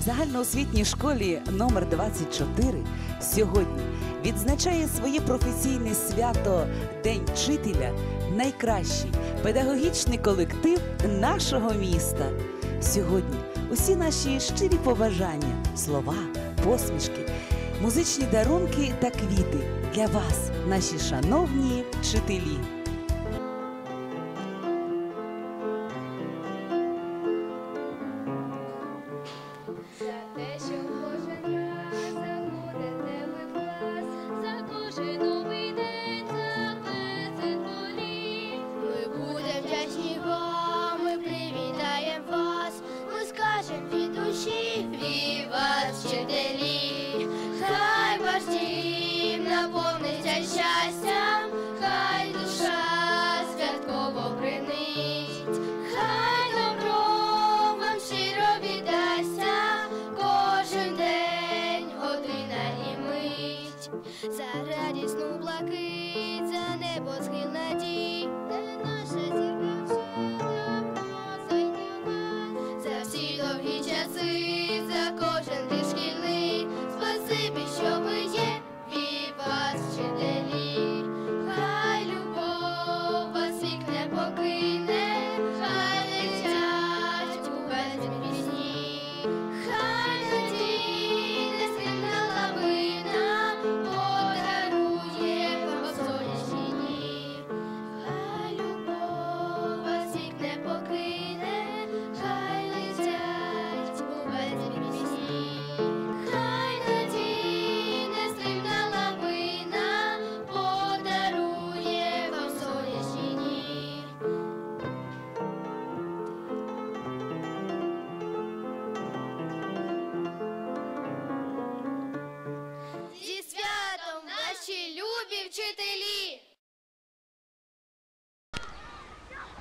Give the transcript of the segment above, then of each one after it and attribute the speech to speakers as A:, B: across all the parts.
A: в загальноосвітній школі номер 24 сьогодні відзначає своє професійне свято День вчителя найкращий педагогічний колектив нашого міста. Сьогодні усі наші щирі побажання, слова, посмішки, музичні дарунки та квіти для вас, наші шановні вчителі.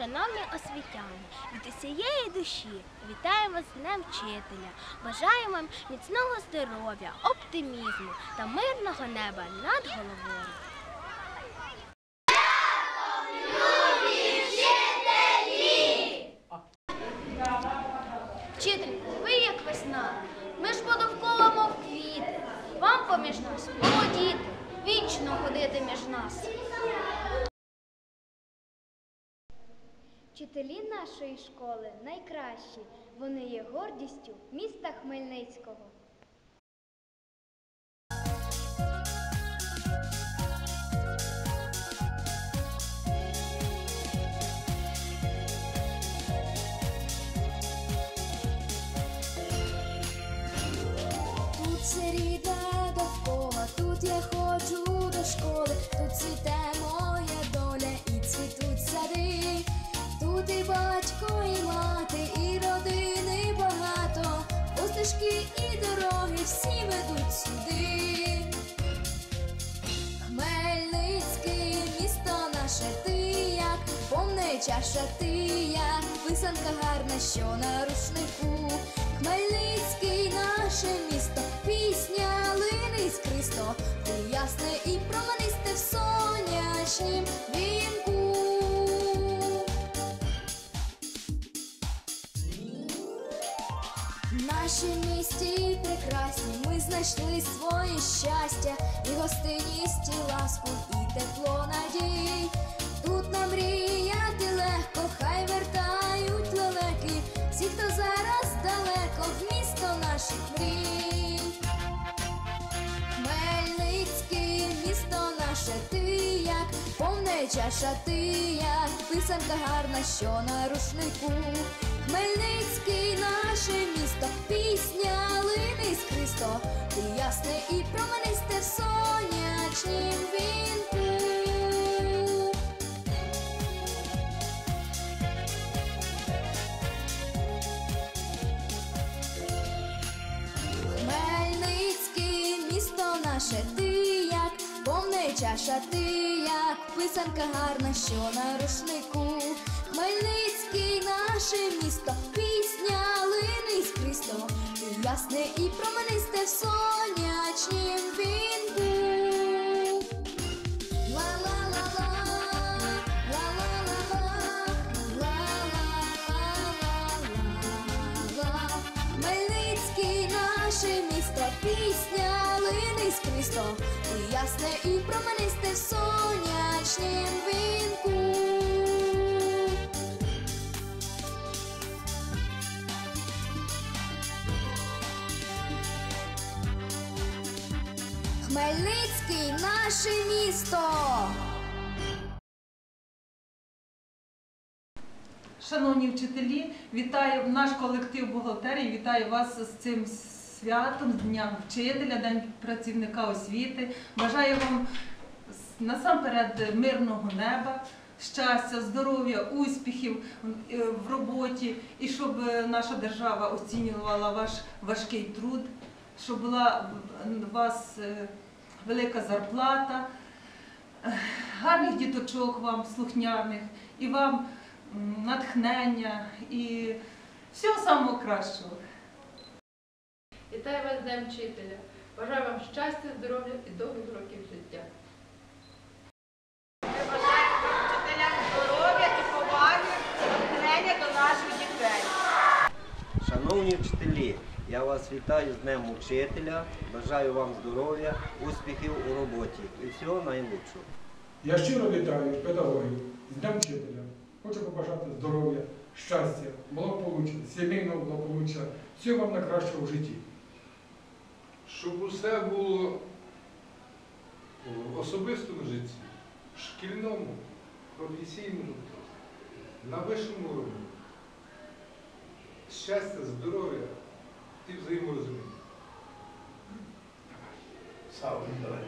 B: Шановні освітяни, від усієї душі вітаємо з Днем Вчителя. Бажаємо вам міцного здоров'я, оптимізму та мирного неба над головою.
C: Вчителі нашої школи найкращі. Вони є гордістю міста Хмельницького.
D: Тут все довкола, тут я ходжу до школи, тут цвіте моя доля і цвітуть сади. Тут і батько, і мати, і родини багато, Постежки і дороги всі ведуть сюди. Хмельницький місто наше ти як повне чаша ти як писанка гарна, що на рушнику. Хмельницький наше місто, пісня лине іскристо, ти ясне і променисте в сонячнім В нашій місті прекрасні ми знайшли своє щастя, і гостинність, і ласку, і тепло надій. Тут нам мріяти легко, хай вертають лелеки, всі, хто зараз далеко, в місто наших мрій. Хмельницький місто наше ти як повне чаша ти як писанка гарна, що на рушнику. Хмельницький наше місто, пісня лине іскристо, ти ясне і променисте в сонячнім вінку. Хмельницький місто наше ти як повне чаша ти як писанка гарна, що на рушнику. Хмельницький Київський наше місто, пісня лини скрізь І ясне і променисте в сонячнім він. Ла-ла-ла-ла, Майлицький наше місто, пісня лини скрізь І ясне і променисте в сонячнім вінку. Хмельницький наше місто.
E: Шановні вчителі, вітаю наш колектив бухгалтерії, вітаю вас з цим святом, з Днем вчителя, День працівника освіти. Бажаю вам насамперед мирного неба, щастя, здоров'я, успіхів е, в роботі і щоб наша держава оцінювала ваш важкий труд, щоб була у вас е, велика зарплата, гарних діточок вам, слухняних, і вам натхнення і всього самого кращого.
F: Вітаю вас Днем вчителя. Бажаю вам щастя, здоров'я і довгих років життя.
G: Ми бажаємо вчителям здоров'я і поваги, натхнення до наших дітей.
H: Шановні вчителі, я вас вітаю з Днем Учителя. Бажаю вам здоров'я, успіхів у роботі і всього найлучшого.
I: Я щиро вітаю педагогів з Днем вчителя. Хочу побажати здоров'я, щастя, благополуччя, сімейного благополуччя, всього вам найкращого в житті.
J: щоб усе було в особистому житті, шкільному, професійному, на вищому рівні. Щастя, здоров'я і взаєморозуміння.
K: Савва, давай.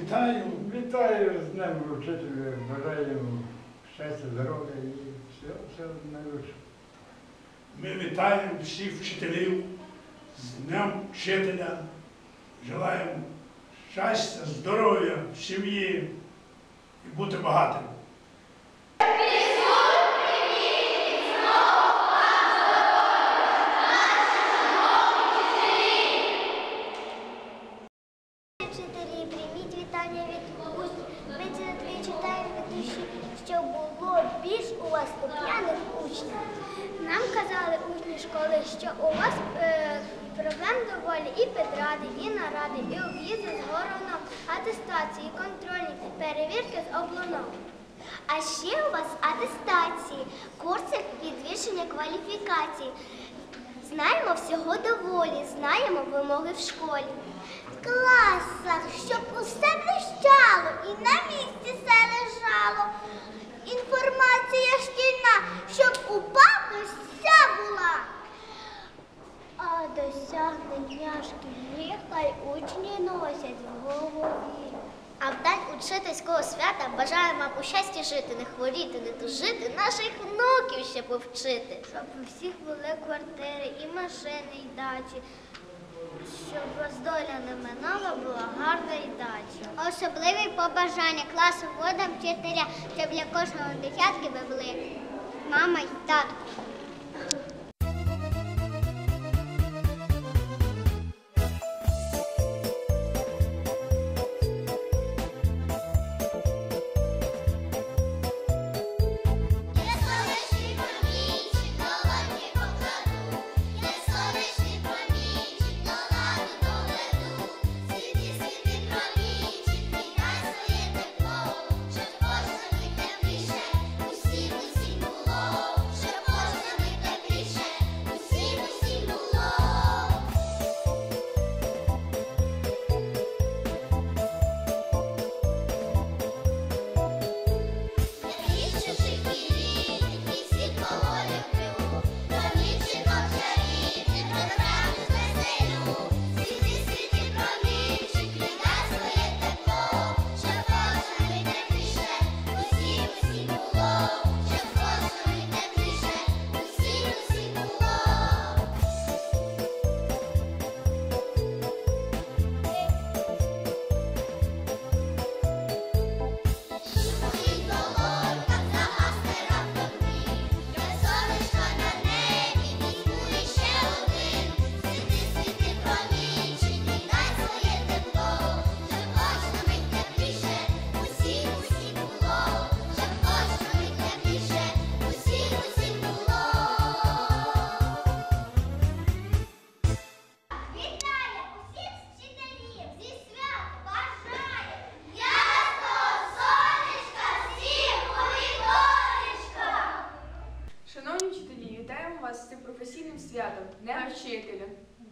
K: Вітаю, вітаю з Днем вчителя, бажаю щастя, здоров'я і все, все найкраще.
L: Ми вітаємо всіх вчителів з Днем вчителя. Желаємо щастя, здоров'я сім'ї і бути багатим.
B: Вчителі, прийміть вітання від учнів. Ми це тобі читаємо від душі, щоб було більш у вас слухняних учнів. Нам казали учні школи, що у вас е, проблем доволі і педради, і наради, і об'їзди з гороном, атестації, контрольні, перевірки з облоном. А ще у вас атестації, курси підвищення кваліфікації. Знаємо всього доволі, знаємо вимоги в школі. В класах, щоб усе блищало і на місці все лежало. Інформація шкільна, щоб у вся була. А досягнення шкільних хай учні носять в голові. А в день учительського свята бажаємо вам у щасті жити, не хворіти, не тужити, наших внуків ще повчити. Щоб у всіх були квартири і машини, і дачі. Щоб вас доля не минала, була гарна і дача. Особливі побажання класу вода вчителя, щоб для кожного десятки ви були мама й татко.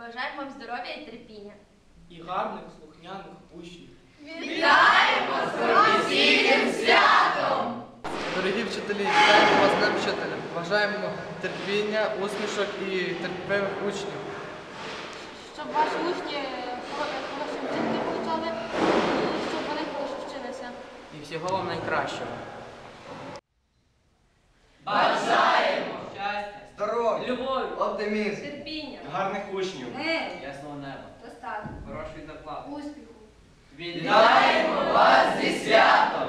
B: Бажаємо вам здоров'я і терпіння.
M: І гарних слухняних учнів.
B: Вітаємо з професійним святом!
N: Дорогі вчителі, вітаємо вас з Днем. Бажаємо терпіння, усмішок і терпимих учнів.
O: Щоб ваші учні хоро- хороші вчинки получали, щоб вони хорошо вчилися.
M: І всього вам найкращого.
P: Бажаємо щастя,
H: Здоров'я,
P: любові,
H: оптимізм,
P: терпіння,
H: гарних учнів,
P: ясного неба,
Q: Достатньо.
P: хорошої зарплати.
Q: Успіху.
P: Вітаємо вас зі святом!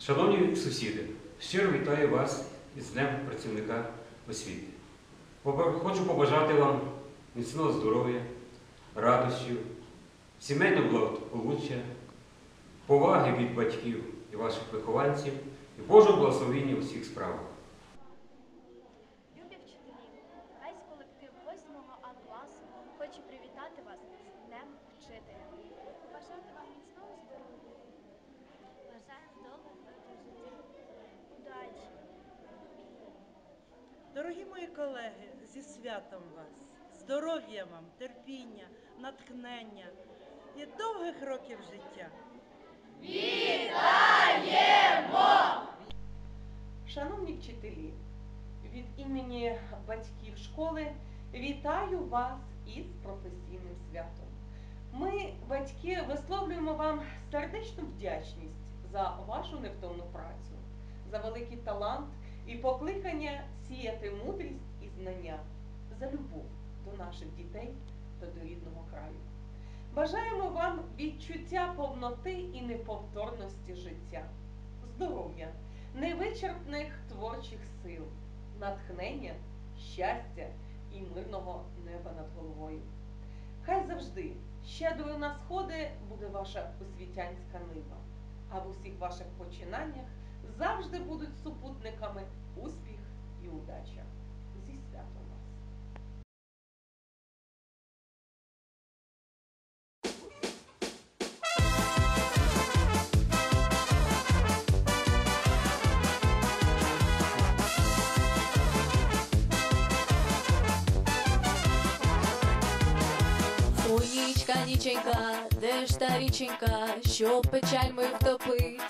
R: Шановні сусіди, щиро вітаю вас із Днем працівника освіти. Хочу побажати вам міцного здоров'я, радощів, сімейного благополуччя, поваги від батьків і ваших вихованців і Божого благословення у всіх справах.
B: Любі вчителі, весь колектив 8 А класу хоче привітати вас з Днем вчителя. Побажати вам міцного здоров'я. Бажаємо довгих років життя. Удачі.
S: Дорогі мої колеги, зі святом вас, здоров'я вам, терпіння, натхнення і довгих років життя.
T: Шановні вчителі, від імені батьків школи вітаю вас із професійним святом. Ми, батьки, висловлюємо вам сердечну вдячність за вашу невтомну працю, за великий талант і покликання сіяти мудрість і знання, за любов до наших дітей до рідного краю. Бажаємо вам відчуття повноти і неповторності життя, здоров'я, невичерпних творчих сил, натхнення, щастя і мирного неба над головою. Хай завжди щедрою на сходи буде ваша освітянська нива, а в усіх ваших починаннях завжди будуть супутниками успіх і удача. Зі святом
U: Ой, ніченька, де ж та річенька, що печаль ми втопить?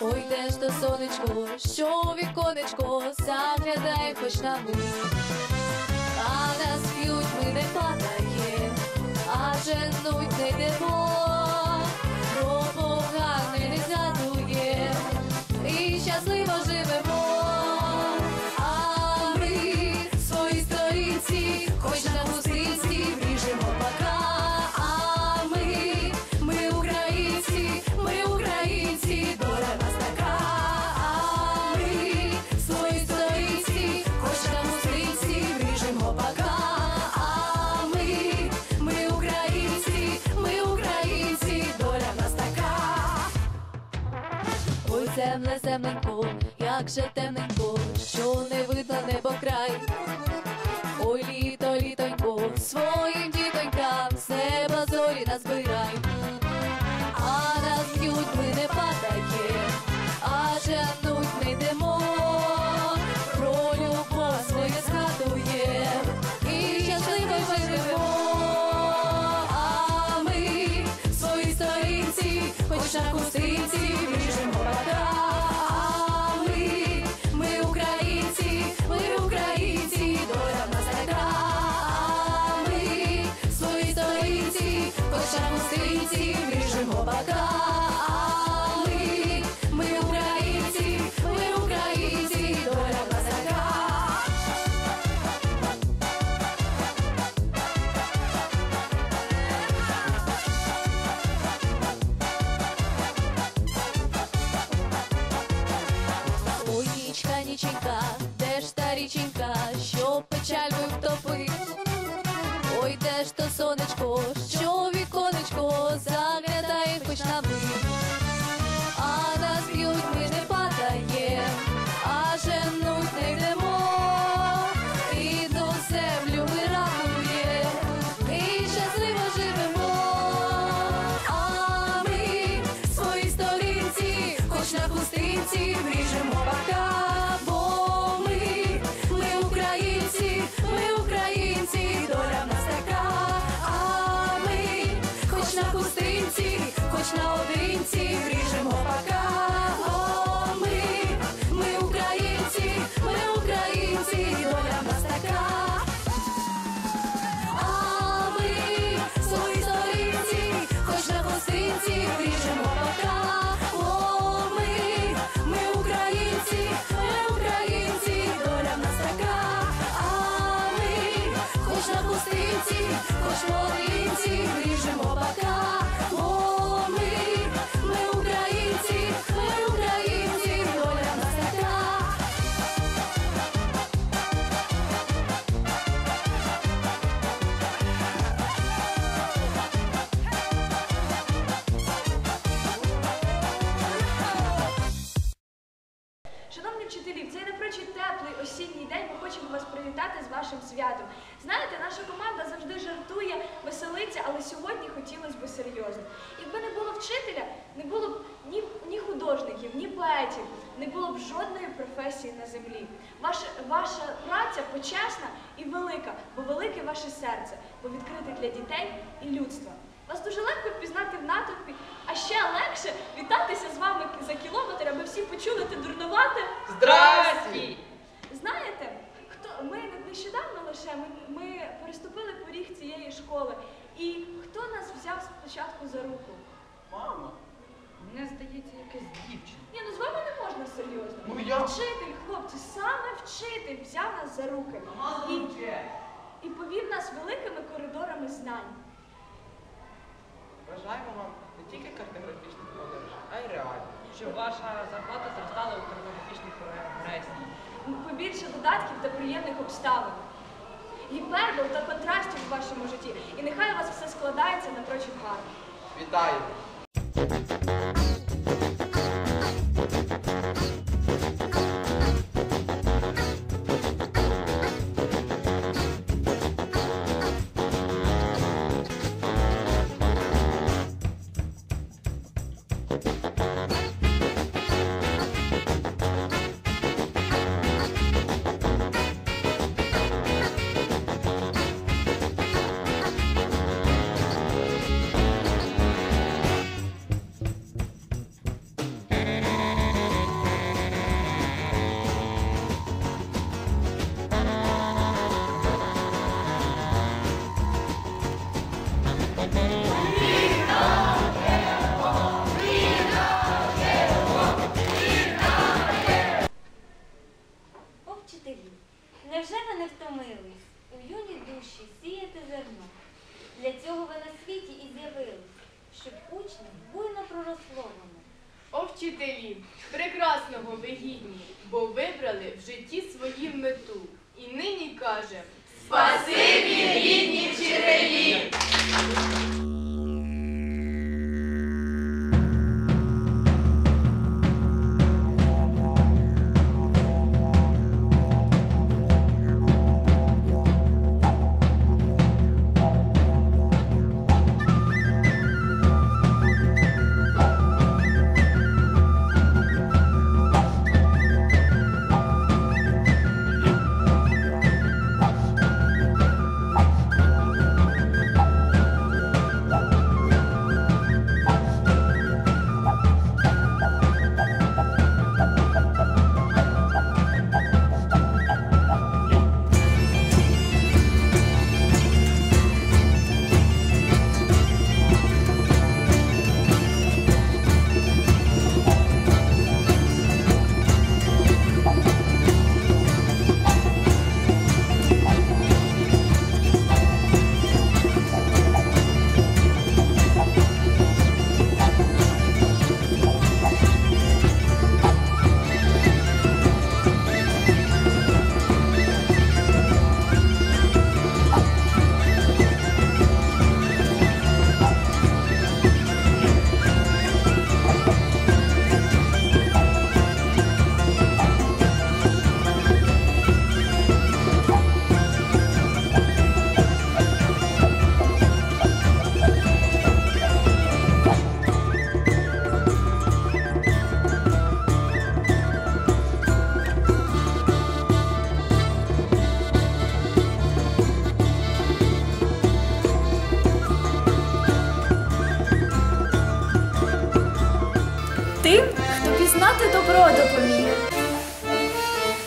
U: Ой, де ж то сонечко, що віконечко заглядає хоч на мить. А нас п'ють ми не падає, а женуть не йдемо, про погане нічка, ніченька, де
V: Знаєте, наша команда завжди жартує, веселиться, але сьогодні хотілося б серйозно. Якби не було вчителя, не було б ні, ні художників, ні поетів, не було б жодної професії на землі. Ваша, ваша праця почесна і велика, бо велике ваше серце, бо відкрите для дітей і людства. Вас дуже легко впізнати в натовпі, а ще легше вітатися з вами за кілометр, аби всі почули те дурнувате.
M: Здрасті!
V: Знаєте, ми нещодавно лише ми, ми переступили поріг цієї школи. І хто нас взяв спочатку за руку?
M: Мама, мені здається, якась дівчина.
V: Ні, ну з вами не можна серйозно.
M: Ну, я-
V: Вчитель, хлопці, саме вчитель взяв нас за руки і, і повів нас великими коридорами знань.
M: Бажаємо вам не тільки картографічних подорожей, а й реальних. Щоб ваша зарплата зростала у картографічній прогресії.
V: Побільше додатків та приємних обставин. Гіпербол та контрастів у вашому житті. І нехай у вас все складається напрочуд гарно.
M: Вітаю!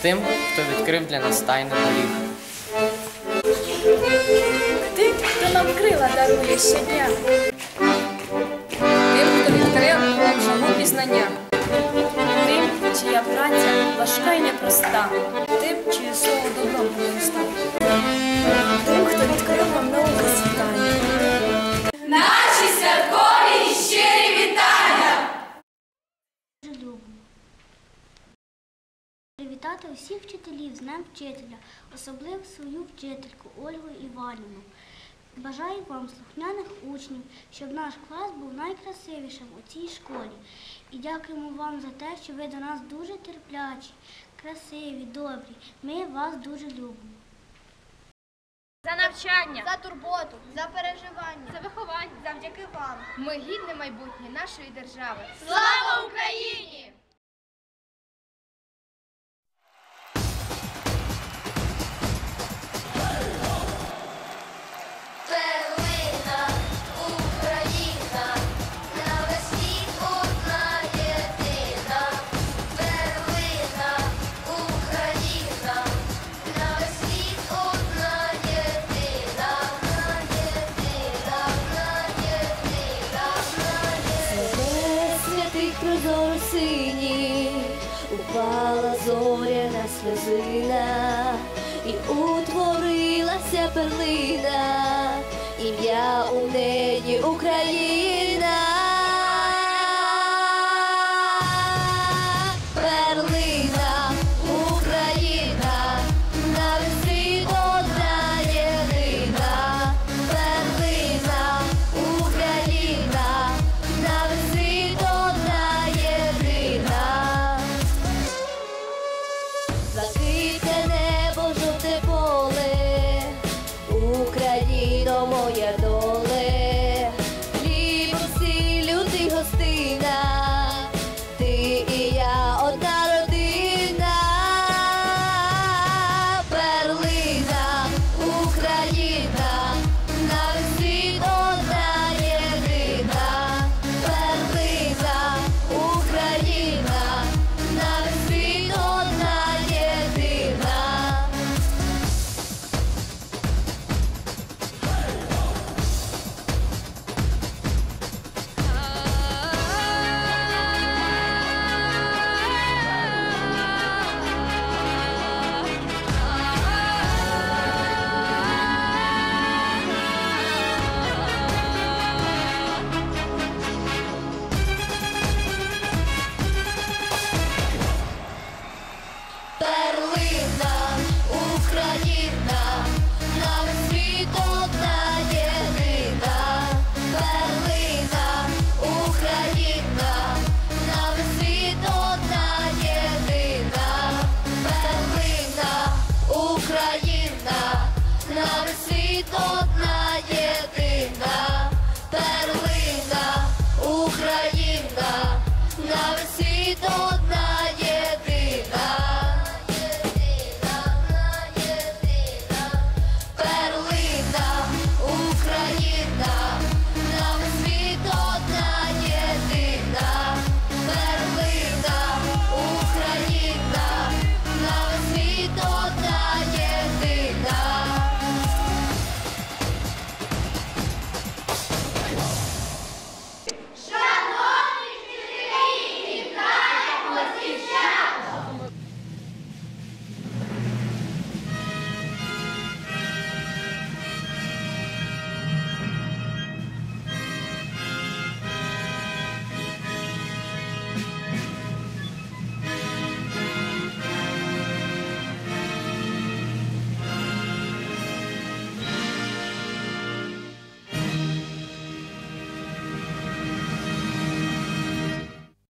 W: Тим, хто відкрив для нас тайну доріг.
V: Ти, хто нам крила дарує щодня.
X: Тим, хто відкрив нам жагу пізнання.
V: Тим, чия праця важка і непроста. Тим, чиє слово добром повинно Тим, хто відкрив нам науку світання.
Y: Наші святкові
Q: усіх вчителів з Днем вчителя, особливо свою вчительку Ольгу Іванівну. Бажаю вам слухняних учнів, щоб наш клас був найкрасивішим у цій школі. І дякуємо вам за те, що ви до нас дуже терплячі, красиві, добрі. Ми вас дуже любимо.
U: За навчання, за турботу, за переживання, за виховання. Завдяки вам. Ми гідне майбутнє нашої держави. Слава Україні!
Z: Зоряна і утворилася перлина, ім'я у неї Україна.